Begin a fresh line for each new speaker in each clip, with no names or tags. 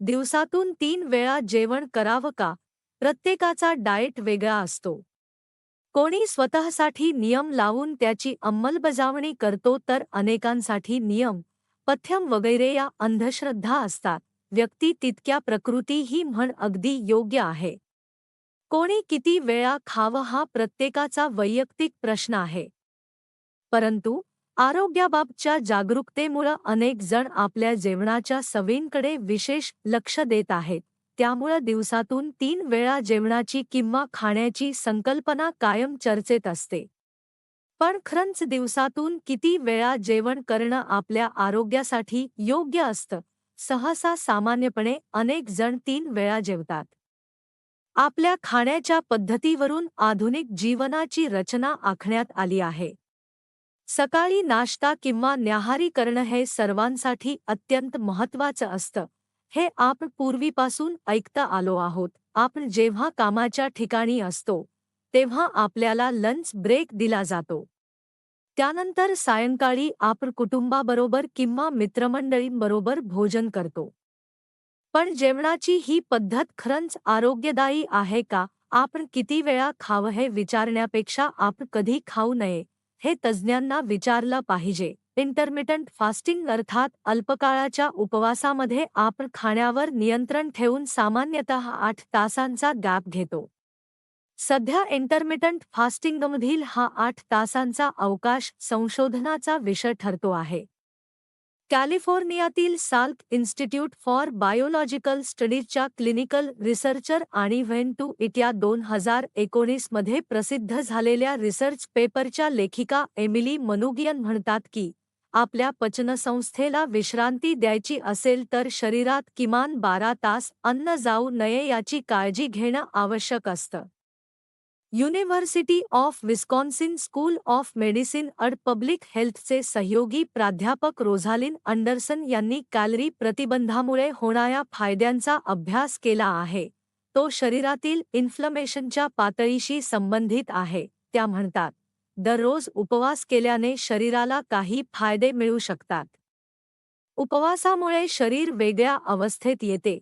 दिवसातून तीन वेळा जेवण करावं का? प्रत्येकाचा डाएट वेगळा असतो. कोणी स्वतःसाठी नियम लावून त्याची अंमलबजावणी करतो तर अनेकांसाठी नियम पथ्यम वगैरे या अंधश्रद्धा असतात. व्यक्ती तितक्या प्रकृती ही म्हण अगदी योग्य आहे. कोणी किती वेळा खावं हा प्रत्येकाचा वैयक्तिक प्रश्न आहे. परंतु आरोग्याबाबतच्या जागरूकतेमुळं अनेक जण आपल्या जेवणाच्या सवयींकडे विशेष लक्ष देत आहेत. त्यामुळं दिवसातून तीन वेळा जेवणाची किंवा खाण्याची संकल्पना कायम चर्चेत असते. पण खरंच दिवसातून किती वेळा जेवण करणं आपल्या आरोग्यासाठी योग्य असतं सहसा सामान्यपणे अनेक जण तीन वेळा जेवतात. आपल्या खाण्याच्या पद्धतीवरून आधुनिक जीवनाची रचना आखण्यात आली आहे. सकाळी नाश्ता किंवा न्याहारी करणं हे सर्वांसाठी अत्यंत महत्त्वाचं असतं. हे आपण पूर्वीपासून ऐकता आलो आहोत. आपण जेव्हा कामाच्या ठिकाणी असतो तेव्हा आपल्याला लंच ब्रेक दिला जातो. त्यानंतर सायंकाळी आपण कुटुंबाबरोबर किंवा मित्रमंडळींबरोबर भोजन करतो. पण जेवणाची ही पद्धत खरंच आरोग्यदायी आहे का? आपण किती वेळा खावं हे विचारण्यापेक्षा आपण कधी खाऊ नये. हे तज्ज्ञांना विचारलं पाहिजे. इंटरमिटंट फास्टिंग अर्थात अल्पकाळाच्या उपवासामध्ये आपण खाण्यावर नियंत्रण ठेवून सामान्यतः आठ तासांचा गॅप घेतो. सध्या इंटरमिटंट फास्टिंगमधील हा आठ तासांचा अवकाश संशोधनाचा विषय ठरतो आहे. कॅलिफोर्नियातील साल्क इन्स्टिट्यूट फॉर बायोलॉजिकल स्टडीजच्या क्लिनिकल रिसर्चर आणि व्हेन टू इट या दोन हजार एकोणीसमध्ये प्रसिद्ध झालेल्या रिसर्च पेपरच्या लेखिका एमिली मनुगियन म्हणतात की आपल्या पचनसंस्थेला विश्रांती द्यायची असेल तर शरीरात किमान बारा तास अन्न जाऊ नये याची काळजी घेणं आवश्यक असतं. University of Wisconsin school of medicine and public हेल्थचे सहयोगी प्राध्यापक रोझालिन अंडरसन यांनी कॅलरी प्रतिबंधामुळे होणाऱ्या फायद्यांचा अभ्यास केला आहे. तो शरीरातील इन्फ्लमेशनच्या पातळीशी संबंधित आहे त्या म्हणतात. दररोज उपवास केल्याने शरीराला काही फायदे मिळू शकतात. उपवासामुळे शरीर वेगळ्या अवस्थेत येते.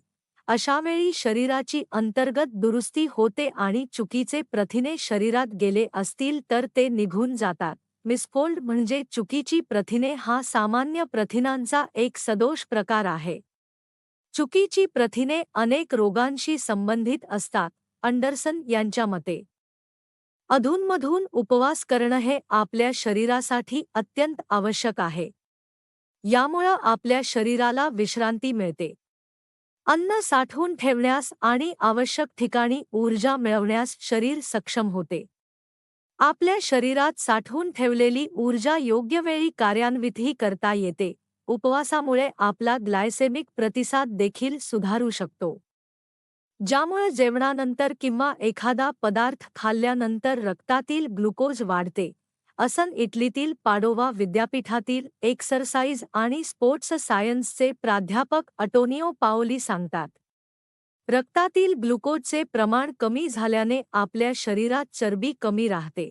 अशावेळी शरीराची अंतर्गत दुरुस्ती होते आणि चुकीचे प्रथिने शरीरात गेले असतील तर ते निघून जातात. मिसफोल्ड म्हणजे चुकीची प्रथिने हा सामान्य प्रथिनांचा एक सदोष प्रकार आहे. चुकीची प्रथिने अनेक रोगांशी संबंधित असतात अंडरसन यांच्या मते. अधूनमधून उपवास करणं हे आपल्या शरीरासाठी अत्यंत आवश्यक आहे. यामुळं आपल्या शरीराला विश्रांती मिळते. अन्न साठवून ठेवण्यास आणि आवश्यक ठिकाणी ऊर्जा मिळवण्यास शरीर सक्षम होते. आपल्या शरीरात साठवून ठेवलेली ऊर्जा योग्य वेळी कार्यान्वितही करता येते. उपवासामुळे आपला ग्लायसेमिक प्रतिसाद देखील सुधारू शकतो. ज्यामुळे जेवणानंतर किंवा एखादा पदार्थ खाल्ल्यानंतर रक्तातील ग्लुकोज वाढते. असन इटलीतील पाडोवा विद्यापीठातील एक्सरसाइज आणि स्पोर्ट्स सायन्सचे प्राध्यापक अटोनिओ पाओली सांगतात. रक्तातील ग्लुकोजचे प्रमाण कमी झाल्याने आपल्या शरीरात चरबी कमी राहते.